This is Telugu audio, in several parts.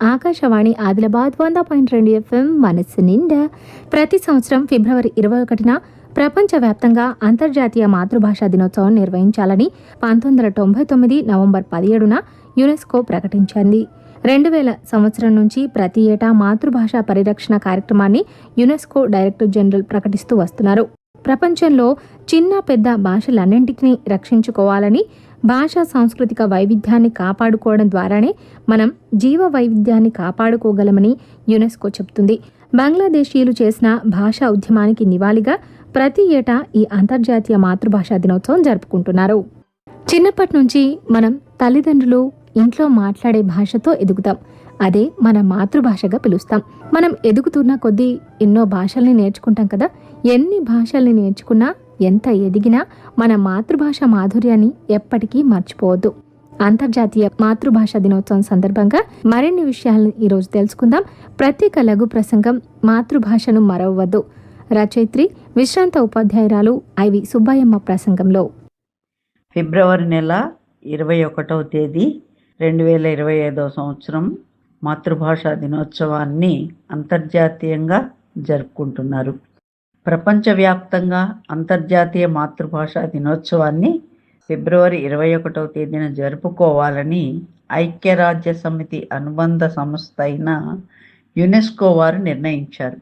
ఆకాశవాణి ఆదిలాబాద్ వంద పాయింట్ రెండు ఎఫ్ఎం మనస్సు నిండా ప్రతి సంవత్సరం ఫిబ్రవరి ఇరవై ఒకటిన ప్రపంచవ్యాప్తంగా అంతర్జాతీయ మాతృభాషా దినోత్సవం నిర్వహించాలని పంతొమ్మిది వందల తొంభై తొమ్మిది నవంబర్ పదిహేడున యునెస్కో ప్రకటించింది. రెండు వేల సంవత్సరం నుంచి ప్రతి ఏటా మాతృభాషా పరిరక్షణ కార్యక్రమాన్ని యునెస్కో డైరెక్టర్ జనరల్ ప్రకటిస్తూ వస్తున్నారు. ప్రపంచంలో చిన్న పెద్ద భాషలన్నింటినీ రక్షించుకోవాలని భాషా సాంస్కృతిక వైవిధ్యాన్ని కాపాడుకోవడం ద్వారానే మనం జీవ వైవిధ్యాన్ని కాపాడుకోగలమని యునెస్కో చెబుతుంది. బంగ్లాదేశీయులు చేసిన భాషా ఉద్యమానికి నివాళిగా ప్రతి ఏటా ఈ అంతర్జాతీయ మాతృభాషా దినోత్సవం జరుపుకుంటున్నారు. చిన్నప్పటి నుంచి మనం తల్లిదండ్రులు ఇంట్లో మాట్లాడే భాషతో ఎదుగుతాం. అదే మన మాతృభాషగా పిలుస్తాం. మనం ఎదుగుతున్న కొద్దీ ఎన్నో భాషల్ని నేర్చుకుంటాం కదా. ఎన్ని భాషల్ని నేర్చుకున్నా ఎంత ఎదిగినా మన మాతృభాష మాధుర్యాన్ని ఎప్పటికీ మర్చిపోవద్దు. అంతర్జాతీయ మాతృభాష దినోత్సవం సందర్భంగా మరిన్ని విషయాలను ఈరోజు తెలుసుకుందాం. ప్రత్యేక లఘు ప్రసంగం మాతృభాషను మరవవద్దు. రచయిత్రి విశ్రాంత ఉపాధ్యాయురాలు ఐవి సుబ్బయ్యమ్మ ప్రసంగంలో. ఫిబ్రవరి నెల ఇరవై ఒకటవ తేదీ రెండు వేల ఇరవై ఐదవ సంవత్సరం మాతృభాషా దినోత్సవాన్ని అంతర్జాతీయంగా జరుపుకుంటున్నారు. ప్రపంచవ్యాప్తంగా అంతర్జాతీయ మాతృభాష దినోత్సవాన్ని ఫిబ్రవరి ఇరవై ఒకటవ తేదీన జరుపుకోవాలని ఐక్యరాజ్య సమితి అనుబంధ సంస్థ అయిన యునెస్కో వారు నిర్ణయించారు.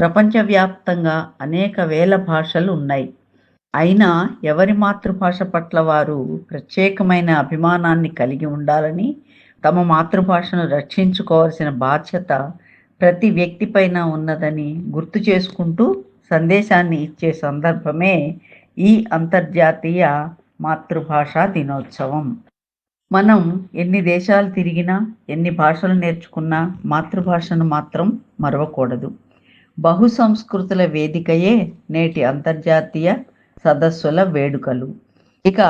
ప్రపంచవ్యాప్తంగా అనేక వేల భాషలు ఉన్నాయి. అయినా ఎవరి మాతృభాష పట్ల వారు ప్రత్యేకమైన అభిమానాన్ని కలిగి ఉండాలని తమ మాతృభాషను రక్షించుకోవాల్సిన బాధ్యత ప్రతి వ్యక్తిపైన ఉన్నదని గుర్తు చేసుకుంటూ సందేశాన్ని ఇచ్చే సందర్భమే ఈ అంతర్జాతీయ మాతృభాషా దినోత్సవం. మనం ఎన్ని దేశాలు తిరిగినా ఎన్ని భాషలు నేర్చుకున్నా మాతృభాషను మాత్రం మరవకూడదు. బహు సంస్కృతుల వేదికయే నేటి అంతర్జాతీయ సదస్సుల వేడుకలు. ఇక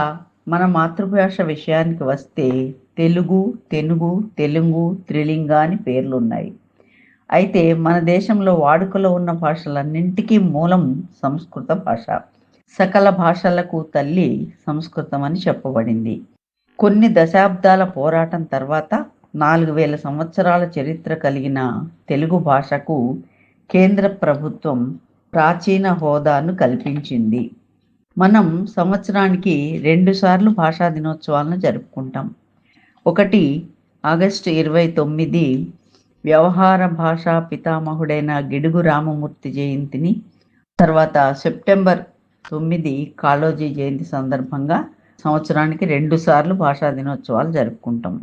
మన మాతృభాష విషయానికి వస్తే తెలుగు తెనుగు తెలుగు త్రిలింగ అని పేర్లున్నాయి. అయితే మన దేశంలో వాడుకలో ఉన్న భాషలన్నింటికీ మూలం సంస్కృత భాష. సకల భాషలకు తల్లి సంస్కృతం అని చెప్పబడింది. కొన్ని దశాబ్దాల పోరాటం తర్వాత నాలుగు వేల సంవత్సరాల చరిత్ర కలిగిన తెలుగు భాషకు కేంద్ర ప్రభుత్వం ప్రాచీన హోదాను కల్పించింది. మనం సంవత్సరానికి రెండుసార్లు భాషా దినోత్సవాలను జరుపుకుంటాం. ఒకటి ఆగస్టు ఇరవై తొమ్మిది వ్యవహార భాషా పితామహుడైన గిడుగు రామమూర్తి జయంతిని తర్వాత సెప్టెంబర్ తొమ్మిది కాళోజీ జయంతి సందర్భంగా సంవత్సరానికి రెండుసార్లు భాషా దినోత్సవాలు జరుపుకుంటాం.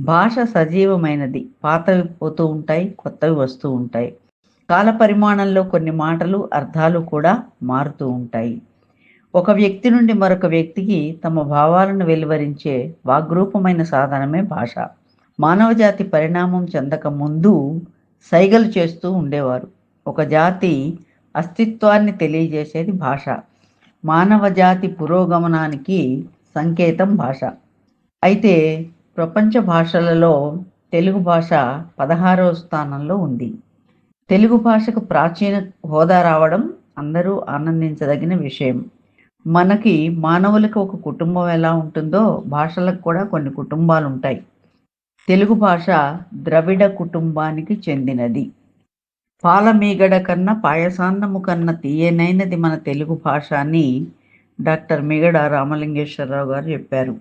భాష సజీవమైనది. పాతవి పోతూ ఉంటాయి కొత్తవి వస్తూ ఉంటాయి. కాల పరిమాణంలో కొన్ని మాటలు అర్థాలు కూడా మారుతూ ఉంటాయి. ఒక వ్యక్తి నుండి మరొక వ్యక్తికి తమ భావాలను వెలువరించే వాగ్రూపమైన సాధనమే భాష. మానవజాతి పరిణామం చెందక ముందు సైగలు చేస్తూ ఉండేవారు. ఒక జాతి అస్తిత్వాన్ని తెలియజేసేది భాష. మానవ జాతి పురోగమనానికి సంకేతం భాష. అయితే ప్రపంచ భాషలలో తెలుగు భాష పదహారవ స్థానంలో ఉంది. తెలుగు భాషకు ప్రాచీన హోదా రావడం అందరూ ఆనందించదగిన విషయం. మనకి మానవులకు ఒక కుటుంబం ఎలా ఉంటుందో భాషలకు కూడా కొన్ని కుటుంబాలు ఉంటాయి తెలుగు భాష ద్రవిడ కుటుంబానికి చెందినది. పాలమీగడ కన్నా పాయసాన్నము కన్నా తీయనైనది మన తెలుగు భాష అని డాక్టర్ మిగడ రామలింగేశ్వరరావు గారు చెప్పారు.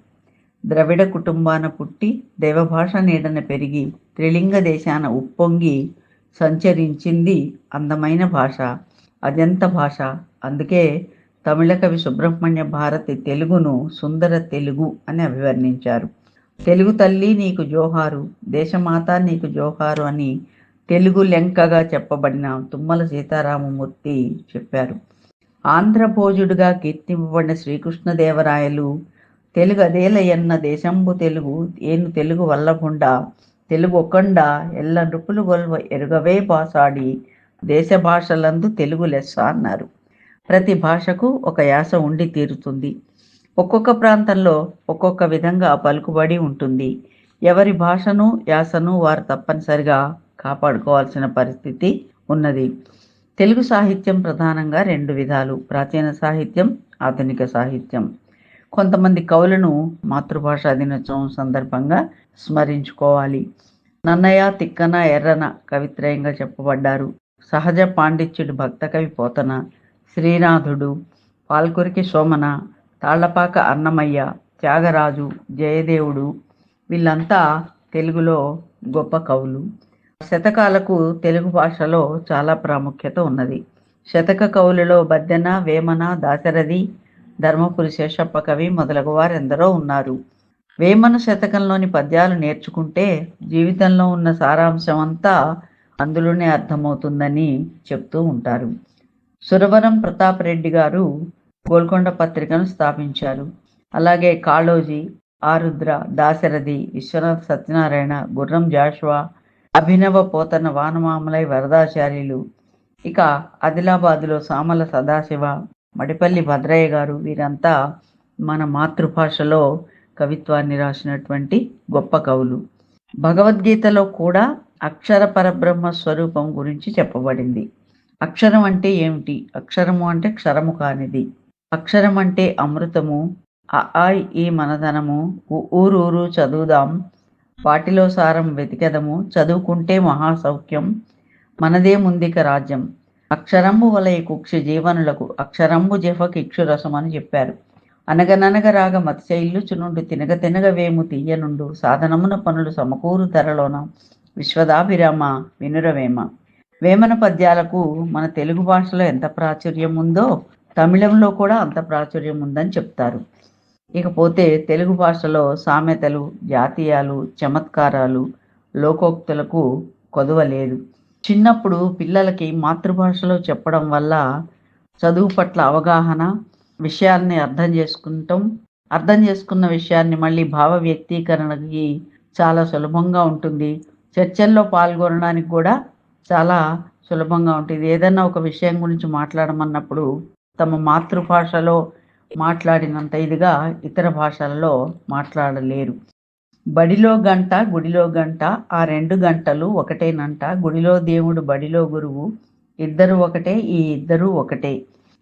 ద్రవిడ కుటుంబాన పుట్టి దేవభాష నీడన పెరిగి త్రిలింగ దేశాన ఉప్పొంగి సంచరించింది అందమైన భాష అజంత భాష. అందుకే తమిళ కవి సుబ్రహ్మణ్య భారతి తెలుగును సుందర తెలుగు అని అభివర్ణించారు. తెలుగు తల్లి నీకు జోహారు దేశమాత నీకు జోహారు అని తెలుగు లెంకగా చెప్పబడిన తుమ్మల సీతారామమూర్తి చెప్పారు. ఆంధ్రభోజుడుగా కీర్తింపబడిన శ్రీకృష్ణదేవరాయలు తెలుగు అదేలయన్న దేశంబు తెలుగు ఏను తెలుగు వల్లకుండా తెలుగు ఒకండ ఎల్ల నృపులు గొల్వ ఎరుగవే పాసాడి దేశ భాషలందు తెలుగు లెస్స అన్నారు. ప్రతి భాషకు ఒక యాస ఉండి తీరుతుంది. ఒక్కొక్క ప్రాంతంలో ఒక్కొక్క విధంగా పలుకుబడి ఉంటుంది. ఎవరి భాషను యాసను వారు తప్పనిసరిగా కాపాడుకోవాల్సిన పరిస్థితి ఉన్నది. తెలుగు సాహిత్యం ప్రధానంగా రెండు విధాలు ప్రాచీన సాహిత్యం ఆధునిక సాహిత్యం. కొంతమంది కవులను మాతృభాషా దినోత్సవం సందర్భంగా స్మరించుకోవాలి. నన్నయ తిక్కన ఎర్రన కవిత్రయంగా చెప్పబడ్డారు. సహజ పాండిత్యుడు భక్త కవి పోతన శ్రీనాథుడు పాల్కురికి సోమన తాళ్ళపాక అన్నమయ్య త్యాగరాజు జయదేవుడు వీళ్ళంతా తెలుగులో గొప్ప కవులు. శతకాలకు తెలుగు భాషలో చాలా ప్రాముఖ్యత ఉన్నది. శతక కవులలో బద్దెన వేమన దాశరథి ధర్మపురి శేషప్ప కవి మొదలగు వారెందరో ఉన్నారు. వేమన శతకంలోని పద్యాలు నేర్చుకుంటే జీవితంలో ఉన్న సారాంశం అంతా అందులోనే అర్థమవుతుందని చెప్తూ ఉంటారు. సురవరం ప్రతాప్ రెడ్డి గారు గోల్కొండ పత్రికను స్థాపించారు. అలాగే కాళోజీ ఆరుద్ర దాశరథి విశ్వనాథ్ సత్యనారాయణ గుర్రం జాషువా అభినవ పోతన వానమామలై వరదాచార్యులు ఇక ఆదిలాబాదులో సామల సదాశివ మడిపల్లి భద్రయ్య గారు వీరంతా మన మాతృభాషలో కవిత్వాన్ని రాసినటువంటి గొప్ప కవులు. భగవద్గీతలో కూడా అక్షర పరబ్రహ్మ స్వరూపం గురించి చెప్పబడింది. అక్షరం అంటే ఏమిటి? అక్షరము అంటే క్షరము కానిది. అక్షరం అంటే అమృతము. అ ఈ మనధనము. ఊరూరు చదువుదాం. వాటిలో సారం వెతికెదము. చదువుకుంటే మహాసౌఖ్యం. మనదే ముందిక రాజ్యం. అక్షరంబు వలయ కుక్షి జీవనులకు అక్షరంబు జఫ కిక్షురసం అని చెప్పారు. అనగననగ రాగ మత్స్యయిల్లు చునుండు తినగ తినగ వేము తీయనుండు సాధనమున పనులు సమకూరు ధరలోన విశ్వదాభిరామ వినురవేమ. వేమన పద్యాలకు మన తెలుగు భాషలో ఎంత ప్రాచుర్యం ఉందో తమిళంలో కూడా అంత ప్రాచుర్యం ఉందని చెప్తారు. ఇకపోతే తెలుగు భాషలో సామెతలు జాతీయాలు చమత్కారాలు లోకోక్తులకు కొదవ లేదు. చిన్నప్పుడు పిల్లలకి మాతృభాషలో చెప్పడం వల్ల చదువు పట్ల అవగాహన విషయాల్ని అర్థం చేసుకుంటాం. అర్థం చేసుకున్న విషయాన్ని మళ్ళీ భావ వ్యక్తీకరణకి చాలా సులభంగా ఉంటుంది. చర్చల్లో పాల్గొనడానికి కూడా చాలా సులభంగా ఉంటుంది. ఏదైనా ఒక విషయం గురించి మాట్లాడమన్నప్పుడు తమ మాతృభాషలో మాట్లాడినంత ఇదిగా ఇతర భాషలలో మాట్లాడలేరు. బడిలో గంట గుడిలో గంట ఆ రెండు గంటలు ఒకటేనంట. గుడిలో దేవుడు బడిలో గురువు ఇద్దరు ఒకటే ఈ ఇద్దరు ఒకటే.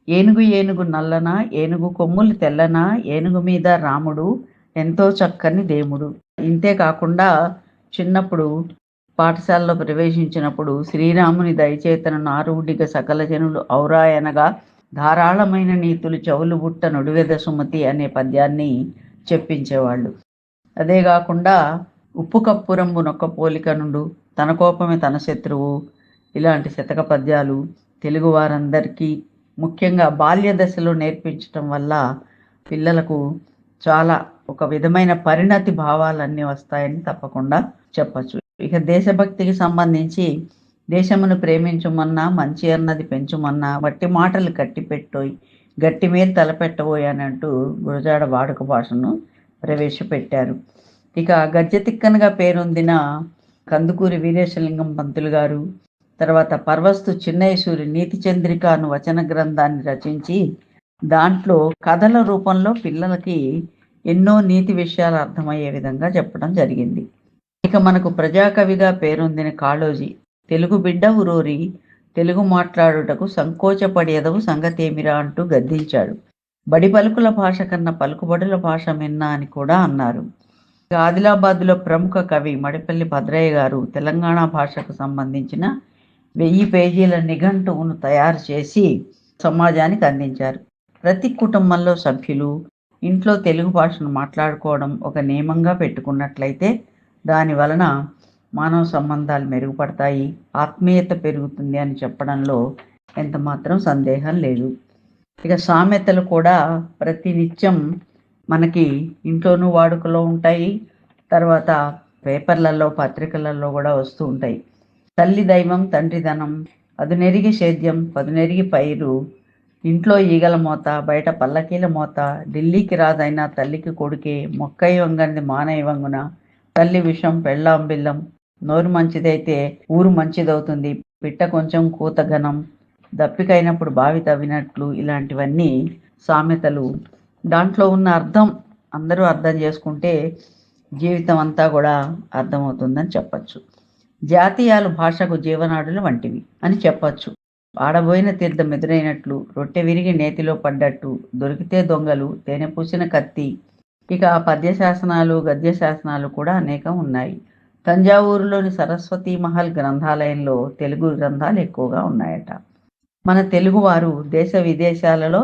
ఏనుగు ఏనుగు నల్లన ఏనుగు కొమ్ములు తెల్లన ఏనుగు మీద రాముడు ఎంతో చక్కని దేవుడు. ఇంతే కాకుండా చిన్నప్పుడు పాఠశాలలో ప్రవేశించినప్పుడు శ్రీరాముని దయచేతను నారుడిగ సకల జనులు ఔరాయనగా ధారాళమైన నీతులు చెవులు బుట్ట నుడివెద సుమతి అనే పద్యాన్ని చెప్పించేవాళ్ళు. అదే కాకుండా ఉప్పు కప్పురంబు నొక్క పోలిక నుండు తన కోపమే తన శత్రువు ఇలాంటి శతక పద్యాలు తెలుగు వారందరికీ ముఖ్యంగా బాల్య దశలో నేర్పించటం వల్ల పిల్లలకు చాలా ఒక విధమైన పరిణతి భావాలన్నీ వస్తాయని తప్పకుండా చెప్పచ్చు. ఇక దేశభక్తికి సంబంధించి దేశమును ప్రేమించుమన్నా మంచి అన్నది పెంచుమన్నా వట్టి మాటలు కట్టిపెట్టోయ్ గట్టి మీద తలపెట్టబోయ్ అని అంటూ గురజాడ వాడుక భాషను ప్రవేశపెట్టారు. ఇక గజ్జతిక్కనగా పేరొందిన కందుకూరి వీరేశలింగం పంతులు గారు తర్వాత పర్వస్తు చిన్నయసూరి నీతి చంద్రిక అను వచన గ్రంథాన్ని రచించి దాంట్లో కథల రూపంలో పిల్లలకి ఎన్నో నీతి విషయాలు అర్థమయ్యే విధంగా చెప్పడం జరిగింది. ఇక మనకు ప్రజాకవిగా పేరొందిన కాళోజీ తెలుగు బిడ్డ ఉరూరి తెలుగు మాట్లాడుటకు సంకోచపడేదవు సంగతేమిరా అంటూ గద్దించాడు. బడి పలుకుల భాష కన్నా పలుకుబడుల భాష మిన్నా అని కూడా అన్నారు. ఆదిలాబాద్లో ప్రముఖ కవి మడిపల్లి భద్రయ్య గారు తెలంగాణ భాషకు సంబంధించిన వెయ్యి పేజీల నిఘంటువును తయారు చేసి సమాజానికి అందించారు. ప్రతి కుటుంబంలో సభ్యులు ఇంట్లో తెలుగు భాషను మాట్లాడుకోవడం ఒక నియమంగా పెట్టుకున్నట్లయితే దాని వలన మానవ సంబంధాలు మెరుగుపడతాయి ఆత్మీయత పెరుగుతుంది అని చెప్పడంలో ఎంత మాత్రం సందేహం లేదు. ఇక సామెతలు కూడా ప్రతినిత్యం మనకి ఇంట్లోనూ వాడుకలో ఉంటాయి తర్వాత పేపర్లలో పత్రికలలో కూడా వస్తూ ఉంటాయి. తల్లి దైవం తండ్రి ధనం అదునెరిగి సేద్యం పదునెరిగి పైరు ఇంట్లో ఈగల మోత బయట పల్లకీల మోత ఢిల్లీకి రాదైనా తల్లికి కొడుకే మొక్కై వంగంది మానై వంగున తల్లి విషం పెళ్ళాం బిల్లం నోరు మంచిదైతే ఊరు మంచిదవుతుంది. పిట్ట కొంచెం కూత ఘనం దప్పికైనప్పుడు బావి తవ్వినట్లు ఇలాంటివన్నీ సామెతలు. దాంట్లో ఉన్న అర్థం అందరూ అర్థం చేసుకుంటే జీవితం అంతా కూడా అర్థమవుతుందని చెప్పచ్చు. జాతీయాలు భాషకు జీవనాడులు వంటివి అని చెప్పచ్చు. ఆడబోయిన తీర్థం ఎదురైనట్లు రొట్టె విరిగి నేతిలో పడ్డట్టు దొరికితే దొంగలు తేనె పూసిన కత్తి. ఇక పద్య శాసనాలు గద్య శాసనాలు కూడా అనేకం ఉన్నాయి. తంజావూరులోని సరస్వతి మహల్ గ్రంథాలయంలో తెలుగు గ్రంథాలు ఎక్కువగా ఉన్నాయట. మన తెలుగువారు దేశ విదేశాలలో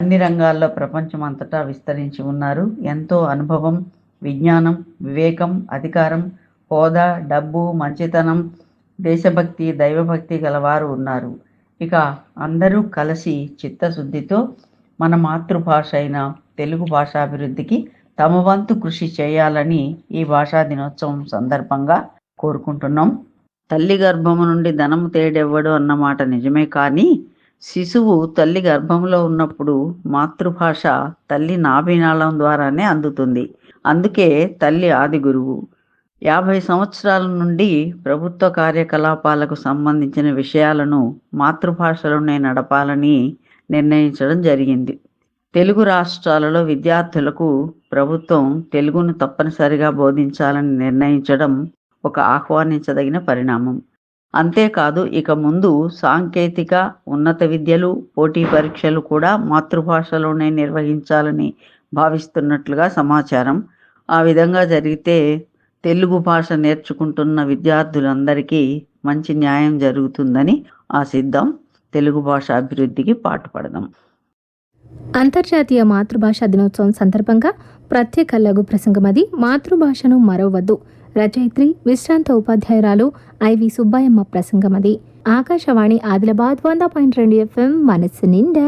అన్ని రంగాల్లో ప్రపంచమంతటా విస్తరించి ఉన్నారు. ఎంతో అనుభవం విజ్ఞానం వివేకం అధికారం హోదా డబ్బు మంచితనం దేశభక్తి దైవభక్తి గలవారు ఉన్నారు. ఇక అందరూ కలిసి చిత్తశుద్ధితో మన మాతృభాష అయిన తెలుగు భాషాభివృద్ధికి తమ వంతు కృషి చేయాలని ఈ భాషా దినోత్సవం సందర్భంగా కోరుకుంటున్నాం. తల్లి గర్భము నుండి ధనము తేడెవ్వడు అన్నమాట నిజమే కానీ శిశువు తల్లి గర్భంలో ఉన్నప్పుడు మాతృభాష తల్లి నాభినాళం ద్వారానే అందుతుంది. అందుకే తల్లి ఆది గురువు. యాభై సంవత్సరాల నుండి ప్రభుత్వ కార్యకలాపాలకు సంబంధించిన విషయాలను మాతృభాషలోనే నడపాలని నిర్ణయించడం జరిగింది. తెలుగు రాష్ట్రాలలో విద్యార్థులకు ప్రభుత్వం తెలుగును తప్పనిసరిగా బోధించాలని నిర్ణయించడం ఒక ఆహ్వానించదగిన పరిణామం. అంతేకాదు ఇక ముందు సాంకేతిక ఉన్నత విద్యలు పోటీ పరీక్షలు కూడా మాతృభాషలోనే నిర్వహించాలని భావిస్తున్నట్లుగా సమాచారం. ఆ విధంగా జరిగితే తెలుగు భాష నేర్చుకుంటున్న విద్యార్థులందరికీ మంచి న్యాయం జరుగుతుందని ఆశిద్దాం. తెలుగు భాష అభివృద్ధికి పాటుపడదాం. అంతర్జాతీయ మాతృభాష దినోత్సవం సందర్భంగా ప్రత్యేక లఘు ప్రసంగమది మాతృభాషను మరవద్దు. రచయిత్రి విశ్రాంత ఉపాధ్యాయురాలు ఐవి సుబ్బాయమ్మ ప్రసంగమది ఆకాశవాణి ఆదిలాబాద్ వంద పాయింట్ రెండు ఎఫ్ఎం మనస్సు నిండా.